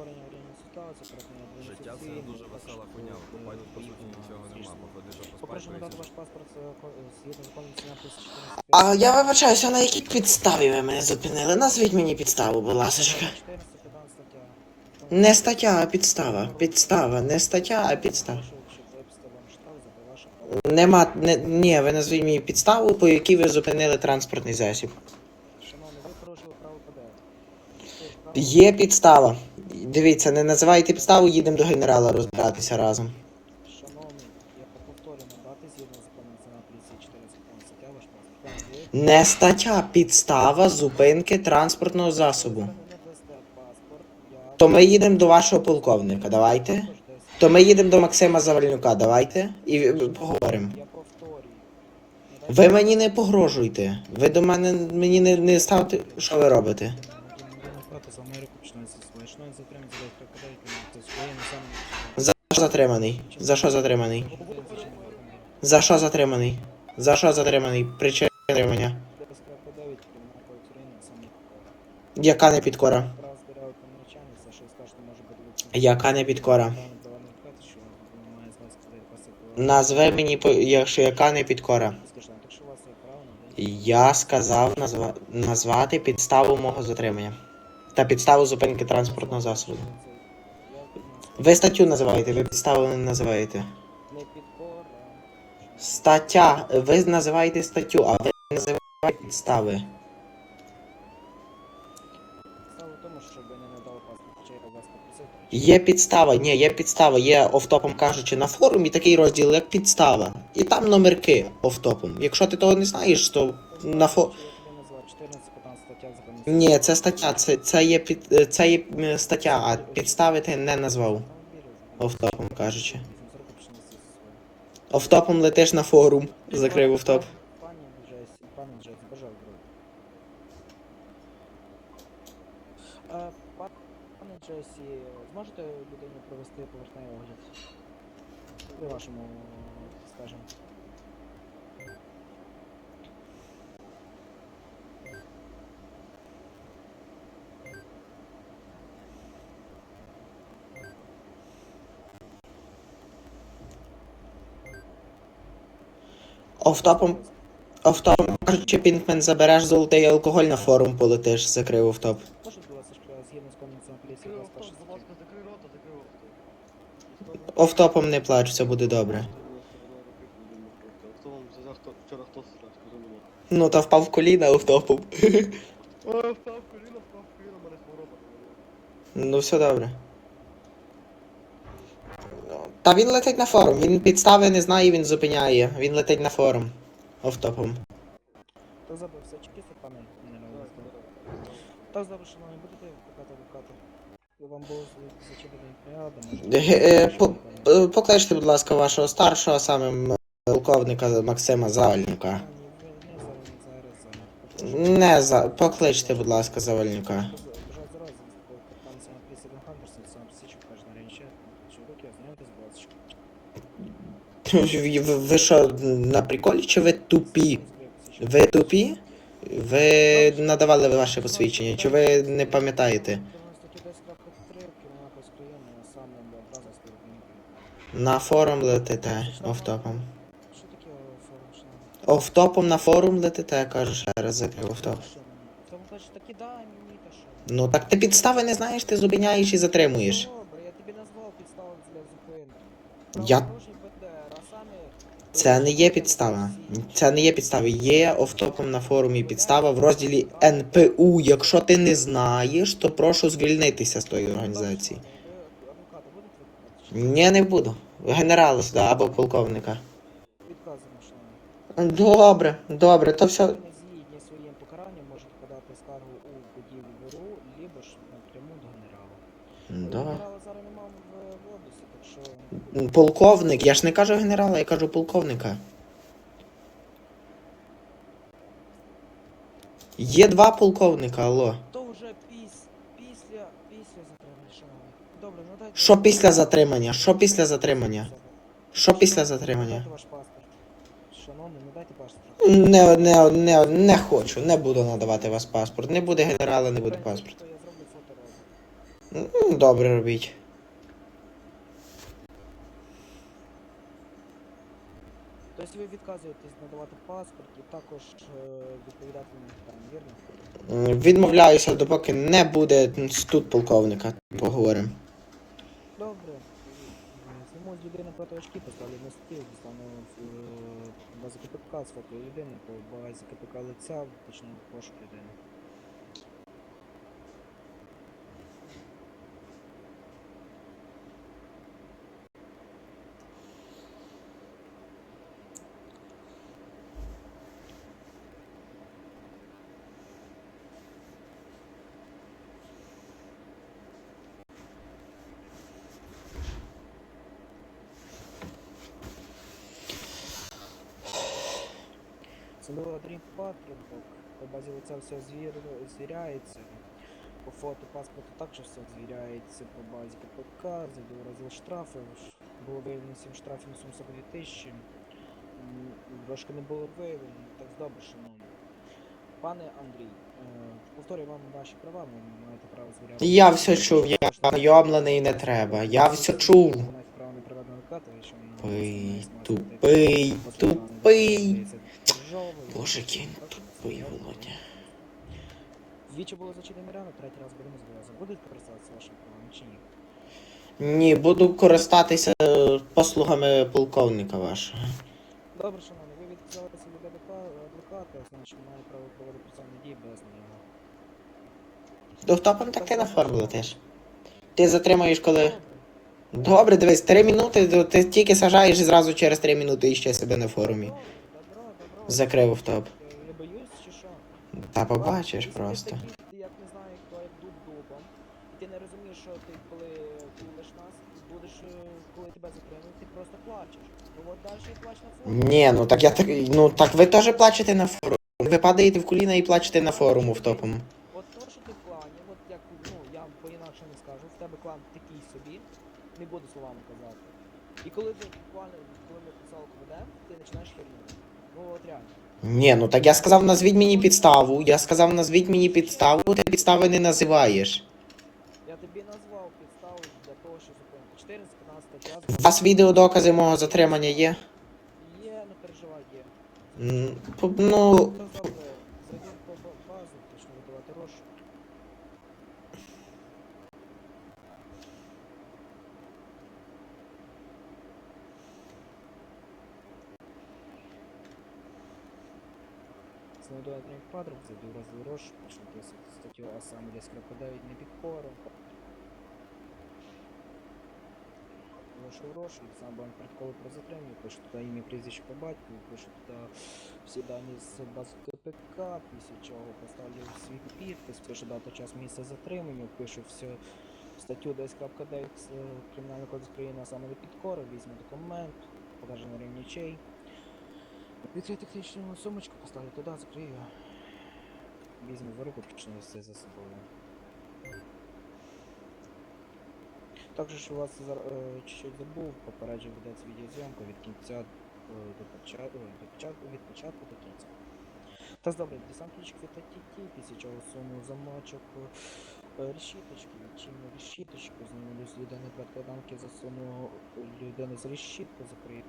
створення аварійної ситуації, перетнення Життя це не дуже весела хуйня, у компанії по суті нічого нема, походи до Попрошу надати ваш паспорт е, ко- е, згідно закону ціна 14 А я вибачаюся, на якій підставі ви мене зупинили? Назвіть мені підставу, будь ласочка. 415 стаття. Не стаття, а підстава. Підстава, не стаття, а підстава. Прошу, щоб виписати вам штраф за ваше право. Нема. Не, ні, ви назвіть мені підставу, по якій ви зупинили транспортний засіб. Шановний, ви порушили право ПДР. Є підстава. Дивіться, не називайте підставу, їдемо до генерала розбиратися разом. Шановний, я повторю надати згідно закону національної поліції 14 стаття ваш паспорт. Не стаття, підстава зупинки транспортного засобу. То ми їдемо до вашого полковника, давайте. То ми їдемо до Максима Завальнюка, давайте. І поговоримо. Я повторюю. Ви мені не погрожуйте. Ви до мене мені не, не ставте. Що ви робите? Плата за Америку починається своє. Шановні затримати за прикладають на своє насамне. За що затриманий? За що затриманий? За що затриманий? За що затриманий? Причина затримання. Яка не підкора? Яка не підкора? Назви мені, якщо яка не підкора. Я сказав назва... назвати підставу мого затримання. Та підставу зупинки транспортного засобу. Ви статтю називаєте, ви підставу не називаєте. Стаття. Ви називаєте статтю, а ви не називаєте підстави. Є підстава, ні, є підстава, є офтопом кажучи на форумі такий розділ, як підстава. І там номерки офтопом. Якщо ти того не знаєш, то на фо. Я тобі назвав 14-15 стаття закону. Ні, це стаття, це, це є під це є стаття, а підстави ти не назвав. Офтопом кажучи. Офтопом летиш на форум. Закрив офтоп. Пані Джесі, пане Джесі, бажаю здоров'я. Е, Пане Джесі, зможете людині провести поверхневий огляд? При вашому, скажімо. Офтопом. Офтопом кажучи, Пінкмен забереш золотий алкоголь на форум полетиш, закрив офтоп. Офтопом не плач, все буде добре. Ну та впав в коліна офтопом. О, впав коліно, впав коліно, мене хвороба. Ну все добре. Та він летить на форум, він підстави не знає, він зупиняє. Він летить на форум. Офтопом. Хто забив все чекісти, пане генерал? Так, добре, шановні, будете викликати адвоката? Вам було пригода, Ге- е, по- Е, Покличте, будь ласка, вашого старшого, саме полковника Максима Завальнюка. Не за. Покличте, будь ласка, Завальнюка. Бажаю здоров'я, пан Сам Присід Хандерсон, сам Січу, каже на рейнче. Що руки, ознайомтесь, будь ласка. Ви, що, на приколі чи ви тупі? Ви тупі? Ви надавали ваше посвідчення, чи ви не пам'ятаєте? На форум летите офтопом. Офтопом на форум летите, кажу ще раз закрив офтоп. Ну так ти підстави не знаєш, ти зупиняєш і затримуєш. Добре, я тобі назвав підставу для зупинки. Я-. Це не є підстава. Це не є підстава. Є офтопом на форумі підстава в розділі НПУ. Якщо ти не знаєш, то прошу звільнитися з тої організації. Ні, не буду. Генерала сюди або полковника. Добре, добре, то все. Згідні. Добре. Полковник, я ж не кажу генерала, я кажу полковника. Є два полковника, алло. То вже піс, після, після затримання, шановні. Добре, ну дайте... Що після затримання? Що після затримання? Що після затримання? Дайте ваш паспорт. Шановний, ну дайте паспорт. Не, не, не, не хочу, не буду надавати вас паспорт. Не буде генерала, не буде Я зроблю фото М, Добре робіть. Тобто ви відказуєтесь надавати паспорт і також е, відповідати на питання, вірно? Відмовляюся, допоки не буде тут полковника. Поговоримо. Добре. Е, Зніму з людини проти очки, поставлю на стіл, дістану бази базу КПК з фото людини, по базі КПК лиця, почну пошук людини. Було Dream Patrol, по базі лиця все звір... звіряється. По фото паспорту також все звіряється по базі КПК, завдяки розділ штрафів. Ш- Було виявлено 7 штрафів на суму 42 тисячі. Трошки не було виявлено, так добре, шановні. Пане Андрій, е, повторюю вам ваші права, ви маєте право звіряти. Я все чув, я знайомлений не треба. Я все чув. Тупий, тупий, тупий. Боже, який він тупий, Володя. Двічі було зачинені рано, третій раз будемо зв'язати. Будуть користуватися вашим правом чи ні? Ні, буду користатися е, послугами полковника вашого. Добре, шановні, ви відказалися від адвока- адвоката, значить має право проводити процесуальні дії без нього. Довтопом так ти на форму летиш. Ти затримаєш коли. Добре. Дивись, три минути, то ти тільки сажаєш і зразу через три минути іще себе на форумі. Закрив автоп. Е, Я боюсь чи що? Та побачиш просто. Ти як не знаю, хто як дуб дубом. І ти не розумієш, що ти коли кулиш нас, будеш, е, коли тебе затримують, ти просто плачеш. Ну от далі і плач на фоні. Ні, ну так я так. Ну так ви теж плачете на форумі. Ви падаєте в коліна і плачете на форуму втопом. От то, що ти в клані, от як, ну, я по-інакше не скажу, в тебе клан такий собі, не буду словами казати. І коли ти буквально, коли ми писалку ведемо, ти починаєш херню. Ні, ну так я сказав, назвіть мені підставу. Я сказав, назвіть мені підставу, ти підстави не називаєш. Я тобі назвав підставу для того, що зупинити. 14 15 У вас відеодокази мого затримання є? Є, не переживай, є. М, Ну, То завтра зайдемо по ба- базу, почну видавати розшук. Знайду адмінпадрик, зайду в розділ розшук, почну писати статтю, а саме десь крокодавить не підпору. Виношу гроші, сам банк протокол про затримання, пишу туди ім'я прізвище по батькові, пишу туди всі дані з бази КПК, після чого поставлю свій підпис, пишу дату, час, місце затримання, пишу всю статтю 10.9 з е, Кримінального кодексу України, а саме не підкору, візьму документ, покажу на рівні очей. Відкрию технічну сумочку, поставлю туди, закрию. Візьму в руку, почну все за собою. Також у вас е, чуть-чуть забув, попереджую ведеться відеозйомка від кінця е, до початку, до початку, від початку до кінця. Та добре, десант ключик від АТТ, після чого суну замочок е, решіточки, відчиню решіточку, з людини перекладанки, засуну людину з решітку, закрию